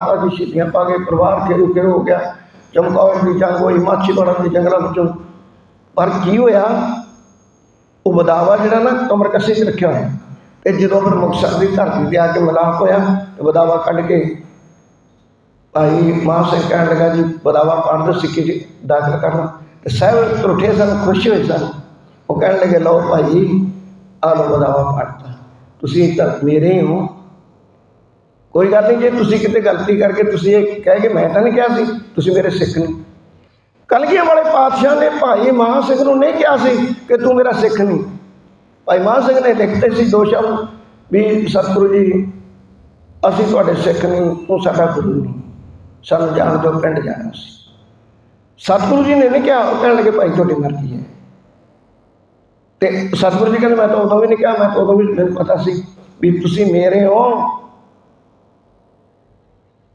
ਆ ਜੀ ਸ਼ੀਤੀਆਂ ਪਾ ਕੇ ਪਰਿਵਾਰ ਖੇਰੂ ਖੇਰੂ ਹੋ ਗਿਆ ਚਮਕੌਰ ਦੀ ਜੰਗ ਹੋਈ ਮਾਛੀਵਾੜਾ ਦੇ ਜੰਗਲਾਂ ਵਿੱਚੋਂ ਪਰ ਕੀ ਹੋਇਆ ਉਹ ਬਦਾਵਾ ਜਿਹੜਾ ਨਾ ਕਮਰ ਕੱਸੇ 'ਚ ਰੱਖਿਆ ਹੋਇਆ ਤੇ ਜਦੋਂ ਫਿਰ ਮੁਕਤਸਰ ਦੀ ਧਰਤੀ ਤੇ ਆ ਕੇ ਮਿਲਾਪ ਹੋਇਆ ਤੇ ਬਦਾਵਾ ਕੱਢ ਕੇ ਭਾਈ ਮਾਨ ਸਿੰਘ ਕਹਿਣ ਲੱਗਾ ਜੀ ਬਦਾਵਾ ਪਾਣ ਦੇ ਸਿੱਕੇ 'ਚ ਦਾਖਲ ਕਰਨਾ ਤੇ ਸਾਹਿਬ ਤਰੁੱਠੇ ਸਨ ਖੁਸ਼ ਹੋਏ ਸਨ ਉਹ ਕਹਿਣ ਲੱਗੇ ਲਓ ਭਾਈ ਆ ਲਓ ਬਦਾਵਾ ਪਾੜਤਾ ਤੁਸੀਂ ਤਾਂ ਮੇਰੇ ਹੀ ਹੋ ਕੋਈ ਗੱਲ ਨਹੀਂ, ਜੇ ਤੁਸੀਂ ਕਿਤੇ ਗਲਤੀ ਕਰਕੇ ਤੁਸੀਂ ਇਹ ਕਹਿ ਕੇ ਮੈਂ ਤਾਂ ਨਹੀਂ ਕਿਹਾ ਸੀ, ਤੁਸੀਂ ਮੇਰੇ ਸਿੱਖ ਨਹੀਂ ਕਲਗੀਆਂ ਵਾਲੇ ਪਾਤਸ਼ਾਹ ਨੇ ਭਾਈ ਮਹਾਂ ਸਿੰਘ ਨੂੰ ਨਹੀਂ ਕਿਹਾ ਸੀ ਕਿ ਤੂੰ ਮੇਰਾ ਸਿੱਖ ਨਹੀਂ। ਭਾਈ ਮਹਾਂ ਸਿੰਘ ਨੇ ਲਿਖਤੇ ਸੀ ਦੋ ਸ਼ਬਦ ਵੀ ਸਤਿਗੁਰੂ ਜੀ, ਅਸੀਂ ਤੁਹਾਡੇ ਸਿੱਖ ਨਹੀਂ, ਤੂੰ ਸਾਡਾ ਗੁਰੂ ਨਹੀਂ। ਸਾਨੂੰ ਜਾਣ ਤੋਂ ਪਿੰਡ ਜਾਣਾ ਸੀ। ਸਤਿਗੁਰੂ ਜੀ ਨੇ ਨਹੀਂ ਕਿਹਾ, ਉਹ ਕਹਿਣ ਲੱਗੇ, ਭਾਈ ਤੁਹਾਡੀ ਮਰਜ਼ੀ ਹੈ। ਤੇ ਸਤਿਗੁਰੂ ਜੀ ਕਹਿੰਦੇ, ਮੈਂ ਤਾਂ ਉਦੋਂ ਵੀ ਨਹੀਂ ਕਿਹਾ, ਮੈਂ ਤਾਂ ਉਦੋਂ ਵੀ ਮੈਨੂੰ ਪਤਾ ਸੀ ਵੀ ਤੁਸੀਂ ਮੇਰੇ ਹੋ।